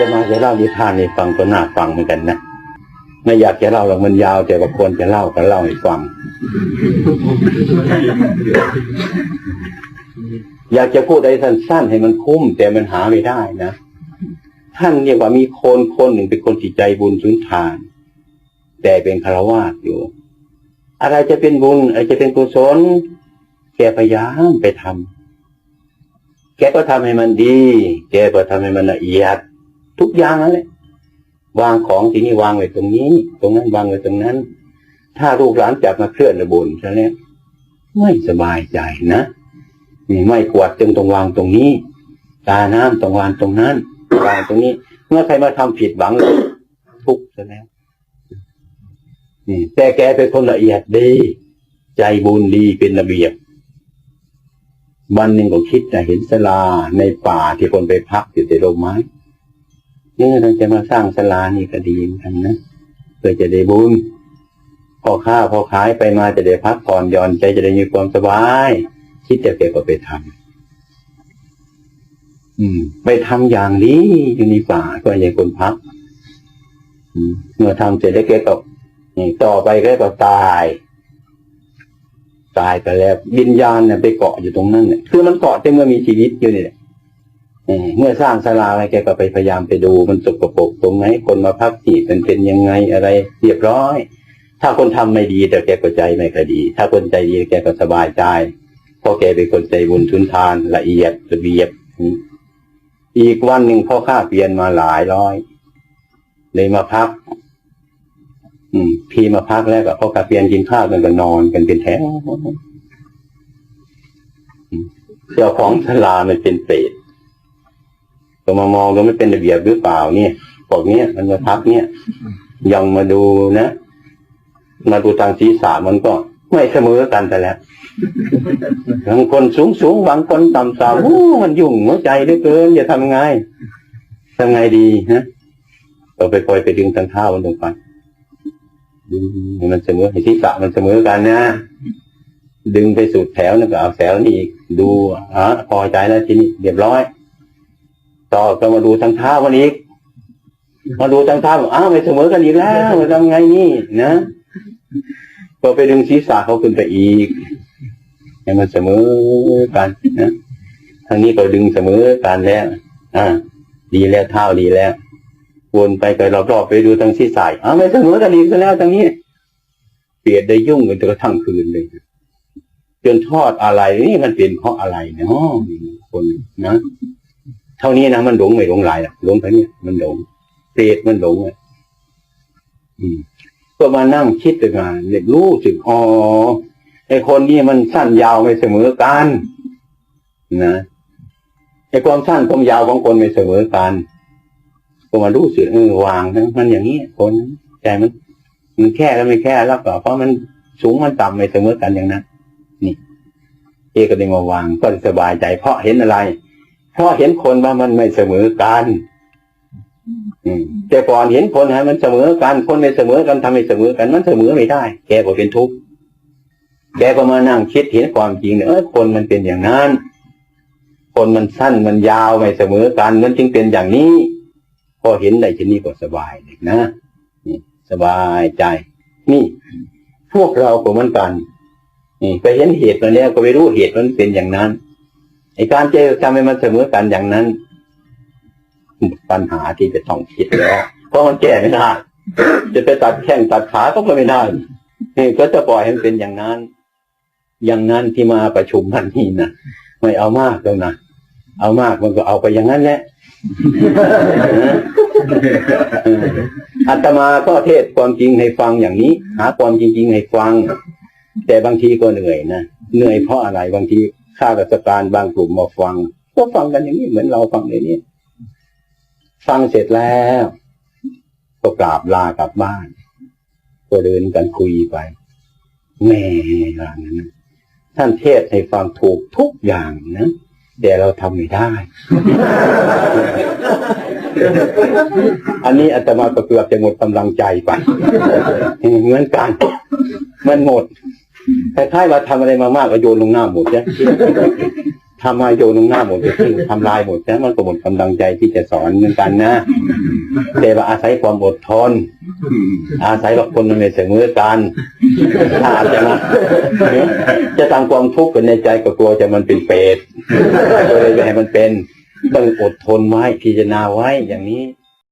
จะมาจะเล่านิทานให้ฟังก็น่าฟังเหมือนกันนะไม่อยากจะเล่าหรอกมันยาวแต่ว่าควรจะเล่าก็เล่าให้ฟัง อยากจะพูดอะไรสั้นๆให้มันคุ้ม แต่มันหาไม่ได้นะท่านเรียกว่ามีคนคนหนึ่งเป็นคนจิตใจบุญสุนทาน แต่เป็นคารวาสอยู่ อะไรจะเป็นบุญอะไรจะเป็นกุศลแกพยายามไปทำแกก็ทำให้มันดี แกก็ทำให้มันละเอียด ทุกอย่างนั่นแหละวางของที่นี่วางไว้ตรงนี้ ตรงนั้นวางไว้ตรงนั้น ถ้าลูกหลานจับมาเคลื่อนระบุญซะแล้วไม่สบายใจนะนี่ไม่กวาดจึงตรงวางตรงนี้ ตาน้ำตรงวางตรงนั้นวางตรงนี้ เมื่อใครมาทำผิดหวังทุกข์ซะแล้วนี่แต่แกเป็นคนละเอียดดี ใจบุญดีเป็นระเบียบวันหนึ่งก็คิดจะเห็นสลาในป่าที่คนไปพักอยู่ในร่มไม้ นี่เราจะมาสร้างสลานี่ก็ดีเหมือนกันนะเพื่อจะได้บุญพอค้าพอขายไปมาจะได้พักผ่อนหย่อนใจจะได้มีความสบาย คิดจะเก็บก็ไปทำอืม ไปทำอย่างนี้อยู่ในป่าก็ยังคนพักเมื่อทำเสร็จแล้วแกก็นี่ต่อไปแกก็ตายตายไปแล้ววิญญาณเนี่ยไปเกาะอยู่ตรงนั้นเนี่ยคือมันเกาะแต่เมื่อมีชีวิตอยู่นี่แหละ เมื่อสร้างศาลาอะไรแกก็ไปพยายามไปดูมันสกปรกตรงไหนคนมาพักที่มันเป็นยังไงอะไรเรียบร้อย ถ้าคนทำไม่ดีแต่แกก็ใจไม่คดี ถ้าคนใจดีแกก็สบายใจเพราะแกเป็นคนใจบุญทุนทานละเอียดระเบียบอีกวันหนึ่งพ่อข้าเปลี่ยนมาหลายร้อยเลยมาพัก อืม พี่มาพักแล้วก็พ่อข้าเปลี่ยนกินข้าวกันก็นอนกันเป็นแถวอืมเจ้าของศาลามันเป็นเปรตก็ มามองก็ไม่เป็นระเบียบหรือเปล่าเนี่ยบอกเนี้ยมันมาพักเนี่ยยังมาดูนะ มาดูทางศีรษะมันก็ไม่เสมอกันแต่แล้วบางคนสูงสูงบางคนต่ำต่ำโอ้มันยุ่งหัวใจเหลือเกินจะทำไงทำไงดีฮะเราไปคอยไปดึงทางเท้ามันลงไปดึงมันเสมอให้ศีรษะมันเสมอกันนะดึงไปสุดแถวนึงก็เอาแถวนี้อีกดูอะพอใจแล้วทีนี้เรียบร้อย ต่อก็มาดูทางเท้ามันอีกมาดูทางเท้าอ้าวไม่เสมอกันอีกแล้วทำไงนี่นะก็ไปดึงศีรษะเขาขึ้นไปอีกให้มันเสมอกันนะทางนี้ก็ดึงเสมอกันแล้วอ่าดีแล้วเท้าดีแล้ววนไปไปรอบๆไปดูทางศีรษะอ้าวไม่เสมอกันอีกแล้วทางนี้เปลี่ยนได้ยุ่งกันจนกระทั่งคืนเลยจนทอดอะไรนี่มันเป็นเพราะอะไรเนาะคนนะ เท่านี้นะมันหลงไม่หลงหลายหรอกหลงเท่านี้มันหลงเปรตมันหลงอะก็มานั่งคิดไปมาเรียนรู้สึกอ๋อไอคนนี้มันสั้นยาวไม่เสมอกันนะไอความสั้นความยาวของคนไม่เสมอกันก็มารู้สึกเออวางนะมันอย่างนี้คนใจมันมันแค่แล้วไม่แค่แล้วก็เพราะมันสูงมันต่ำไม่เสมอกันอย่างนั้นนี่เอก็ได้มาวางก็สบายใจเพราะเห็นอะไร ราะเห็นคนว่ามันไม่เสมอกันแต่ก่อนเห็นคนให้มันเสมอกันคนไม่เสมอกันทำให้เสมอกันมันเสมอไม่ได้ แกก็เป็นทุกข์แกก็มานั่งคิดเห็นความจริงเออคนมันเป็นอย่างนั้น คนมันสั้นมันยาวไม่เสมอกันมันจึงเป็นอย่างนี้ พอเห็นได้ทีนี้ก็สบายเลยนะสบายใจ นี่ พวกเราก็เหมือนกันนี่ไปเห็นเหตุมาแล้วก็ไปรู้เหตุมันเป็นอย่างนั้น ไอการเจอทำให้มันเสมอกันอย่างนั้น ปัญหาที่จะต้องคิดแล้วเพราะมันแก้ไม่ได้จะไปตัดแข้งตัดขาก็ไม่ได้นี่ก็จะปล่อยให้มันเป็นอย่างนั้น อย่างนั้นที่มาประชุมมันนี่นะไม่เอามากแล้วนะเอามากมันก็เอาไปอย่างนั้นแหละอาตมาก็เทศความจริงให้ฟังอย่างนี้ หาความจริงๆให้ฟัง แต่บางทีก็เหนื่อยนะเหนื่อยเพราะอะไรบางที ข้าราชการบางกลุ่มมาฟัง ก็ฟังกันอย่างนี้เหมือนเราฟังในนี้ฟังเสร็จแล้ว ก็กราบลากลับบ้าน ก็เดินกันคุยไปแม่อย่างนั้น ท่านเทศให้ฟังถูกทุกอย่างนะแต่เราทำไม่ได้ อันนี้อาตมาก็เกือบจะหมดกำลังใจไปเหมือนกัน มันหมด คล้ายๆว่าทำอะไรมามากก็โยนลงหน้าหมดเนี่ยถ้ามาโยนลงหน้าหมดจะทิ้งทำลายหมดแล้วมันก็หมดกำลังใจที่จะสอนเหมือนกันนะแต่ว่าอาศัยความอดทน อาศัยว่าคนมันไม่เสมอกันถ้าจะมาจะทำความทุกข์เป็นในใจก็กลัวจะมันเป็นเปรตก็เลยไม่ให้มันเป็นต้องอดทนไว้พิจารณาไว้อย่างนี้